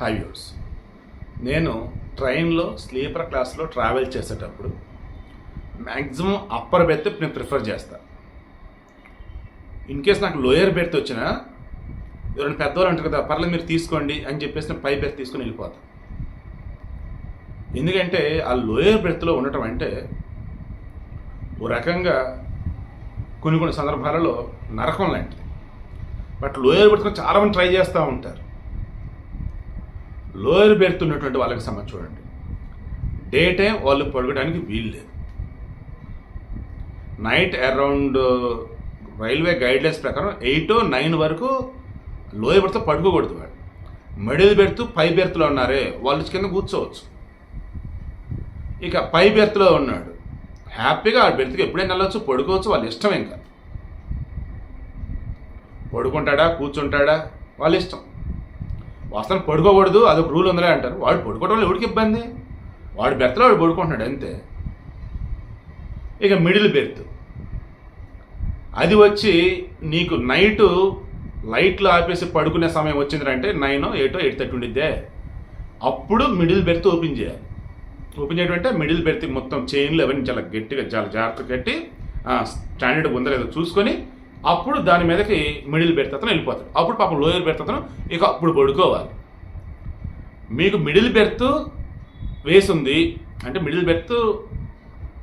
High views నేను ట్రైన్లో sleeper క్లాస్లో ట్రావెల్ చేసేటప్పుడు మ్యాక్సిమం అప్పర్ బెర్త్ నేను ప్రిఫర్ చేస్తాను ఇన్ కేస్ నాకు లోయర్ బెర్త్ వచ్చినా ఎవరైనా పెద్దవాళ్ళు అంటారు కదా పర్లేదు మీరు తీసుకోండి అని చెప్పేసి నేను పై బెర్త్ తీసుకుని వెళ్ళిపోతాను ఎందుకంటే ఆ లోయర్ బెర్త్లో ఉండటం అంటే ఓ రకంగా కొన్ని కొన్ని సందర్భాలలో నరకం లాంటిది. బట్ లోయర్ బెర్త్ చాలామంది ట్రై చేస్తూ ఉంటారు. లోయర్ బెర్త్ ఉన్నటువంటి వాళ్ళకి సంబంధించి చూడండి. డే టైం వాళ్ళు పడుకోవడానికి వీలు లేదు. నైట్ అరౌండ్ రైల్వే గైడ్లైన్స్ ప్రకారం ఎయిట్ నైన్ వరకు లోయర్ బెర్త్ పడుకోకూడదు వాడు. మిడిల్ బెర్త్ పై బెర్త్లో ఉన్నారే వాళ్ళు కింద కూర్చోవచ్చు. ఇక పై బెర్త్లో ఉన్నాడు. హ్యాపీగా ఆ బెర్త్కి ఎప్పుడైనా వెళ్ళొచ్చు పడుకోవచ్చు వాళ్ళ ఇష్టం ఇంకా. పడుకుంటాడా కూర్చుంటాడా వాళ్ళ ఇష్టం. వాస్తవం పడుకోకూడదు అదొక రూల్ ఉందిలే అంటారు. వాడు పడుకోవడం వల్ల ఎవడికి ఇబ్బంది? వాడు బెర్త్లో వాడు పడుకుంటున్నాడు అంతే. ఇక మిడిల్ బెర్త్. అది వచ్చి నీకు నైటు లైట్లు ఆపేసి పడుకునే సమయం వచ్చిందంటే నైన్ ఎయిటో ఎయిట్ థర్టీ ఉండిద్దే. అప్పుడు మిడిల్ బెర్త్ ఓపెన్ చేయాలి. ఓపెన్ చేయడం అంటే మిడిల్ బెర్త్ మొత్తం చైన్లు అవన్నీ చాలా గట్టిగా చాలా జాగ్రత్త కట్టి స్టాండర్డ్ ఉందో లేదో చూసుకొని అప్పుడు దాని మీదకి మిడిల్ బెర్త్ అతను వెళ్ళిపోతాడు. అప్పుడు పాపం లోయర్ బెర్త్ అతను ఇక అప్పుడు పడుకోవాలి. మీకు మిడిల్ బెర్త్ వేసింది అంటే మిడిల్ బెర్త్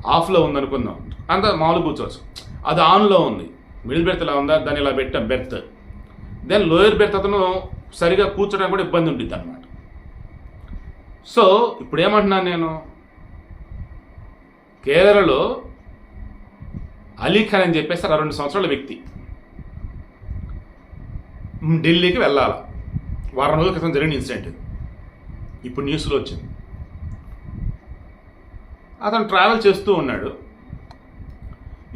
ఆఫ్లో ఉందనుకుందాం. అంత మామూలు కూర్చోవచ్చు. అది ఆన్లో ఉంది. మిడిల్ బెర్త్ ఇలా ఉందా? దాన్ని ఇలా పెట్టాం బెర్త్ దెన్ లోయర్ బెర్త్ అతను సరిగా కూర్చోడానికి కూడా ఇబ్బంది ఉంటుంది అనమాట సో ఇప్పుడు ఏమంటున్నాను నేను? కేరళలో అలీ ఖాన్ అని చెప్పేసి అరవై రెండు సంవత్సరాల వ్యక్తి. ఢిల్లీకి వెళ్ళాలి? వారం రోజుల క్రితం జరిగిన ఇన్సిడెంట్. ఇప్పుడు న్యూస్లో వచ్చింది. అతను ట్రావెల్ చేస్తూ ఉన్నాడు.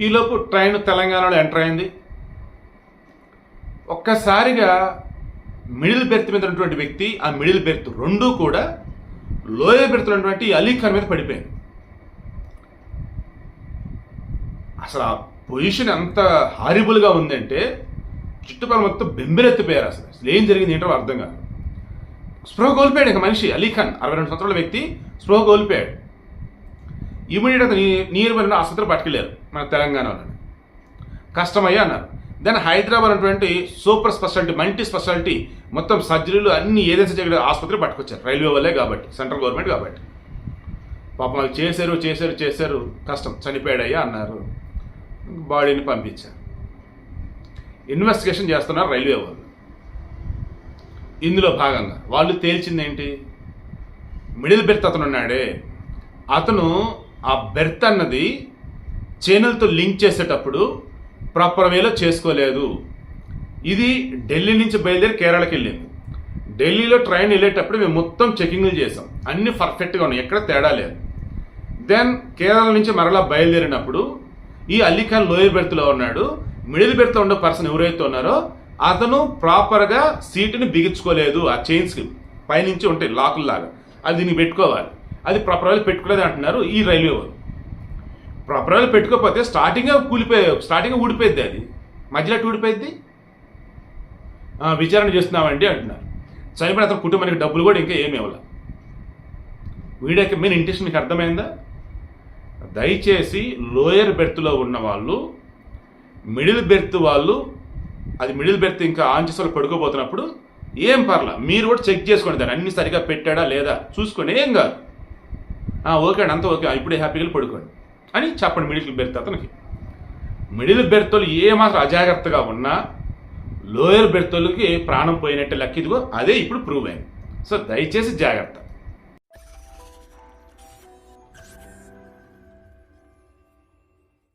ఈలోపు ట్రైన్ తెలంగాణలో ఎంటర్ అయింది. ఒక్కసారిగా మిడిల్ బెర్త్ మీద ఉన్నటువంటి వ్యక్తి ఆ మిడిల్ బెర్త్ రెండూ కూడా లోయర్ బెర్త్ ఉన్నటువంటి అలీ ఖాన్ మీద పడిపోయింది అసలు ఆ పొజిషన్ ఎంత హారిబుల్గా ఉందంటే చుట్టుపక్కల మొత్తం బెంబిరెత్తిపోయారు అసలు. అసలు ఏం జరిగింది ఏంటో అర్థం కాదు. స్పృహ కోల్పోయాడు ఇంకా మనిషి అలీఖాన్ అరవై రెండు సంవత్సరాల వ్యక్తి స్పృహ కోల్పోయాడు. ఇమీడియట్ అతను నియర్ బై ఆసుపత్రి పట్టుకెళ్ళారు మన తెలంగాణలో కష్టమయ్యా అన్నారు. దెన్ హైదరాబాద్ అటువంటి సూపర్ స్పెషాలిటీ మల్టీ స్పెషాలిటీ మొత్తం సర్జరీలు అన్ని ఏదైతే జరిగిన ఆసుపత్రి పట్టుకొచ్చారు. రైల్వే వల్లే కాబట్టి సెంట్రల్ గవర్నమెంట్ కాబట్టి. పాపం వాళ్ళు చేశారు చేశారు చేశారు. కష్టం. చనిపోయాడయ్యా అన్నారు. బాడీని పంపించారు ఇన్వెస్టిగేషన్ చేస్తున్నారు రైల్వే వాళ్ళు. ఇందులో భాగంగా వాళ్ళు తేల్చింది ఏంటి మిడిల్ బెర్త్ అతను ఉన్నాడే అతను ఆ బెర్త్ అన్నది చైనల్తో లింక్ చేసేటప్పుడు ప్రాపర్ వేలో చేసుకోలేదు. ఇది ఢిల్లీ నుంచి బయలుదేరి కేరళకి వెళ్ళింది. ఢిల్లీలో ట్రైన్ వెళ్ళేటప్పుడు మేము మొత్తం చెకింగ్లు చేసాం అన్నీ పర్ఫెక్ట్గా ఉన్నాయి. ఎక్కడ తేడా లేదు. దెన్ కేరళ నుంచి మరలా బయలుదేరినప్పుడు ఈ అలీఖాన్ లోయర్ బెర్త్లో ఉన్నాడు. మిడిల్ బెర్త్లో ఉన్న పర్సన్ ఎవరైతే ఉన్నారో అతను ప్రాపర్గా సీటుని బిగించుకోలేదు. ఆ చైన్స్కి పైనుంచి ఉంటాయి లాకుల్లాగా. అది దీనికి పెట్టుకోవాలి. అది ప్రాపర్ పెట్టుకోలేదు అంటున్నారు ఈ రైల్వే వాళ్ళు. ప్రాపర్ పెట్టుకోకపోతే స్టార్టింగ్ కూలిపోయే స్టార్టింగ్ ఊడిపోయింది అది. మధ్యలో ఊడిపోయింది విచారణ చేస్తున్నామండి అంటున్నారు. చనిపోయిన అతని కుటుంబానికి డబ్బులు కూడా ఇంకా ఏమి ఇవ్వాలి. వీడియోకి మెయిన్ ఇంటెన్షన్ మీకు అర్థమైందా? దయచేసి లోయర్ బెర్త్లో ఉన్న వాళ్ళు మిడిల్ బెర్త్ వాళ్ళు అది మిడిల్ బెర్త్ ఇంకా ఆంచసలు పడుకోబోతున్నప్పుడు ఏం పర్లా మీరు కూడా చెక్ చేసుకోండి దాన్ని అన్ని సరిగా పెట్టాడా లేదా చూసుకోండి ఏం కాదు. ఓకే అండి అంతా ఓకే ఇప్పుడే హ్యాపీగా పడుకోండి అని చెప్పండి మిడిల్ బెర్త్ అతనికి. మిడిల్ బెర్త్లు ఏమాత్రం అజాగ్రత్తగా ఉన్నా లోయర్ బెర్త్లకి ప్రాణం పోయినట్టే లెక్క ఇదిగో అదే ఇప్పుడు ప్రూవ్ అయింది. సో దయచేసి జాగ్రత్త.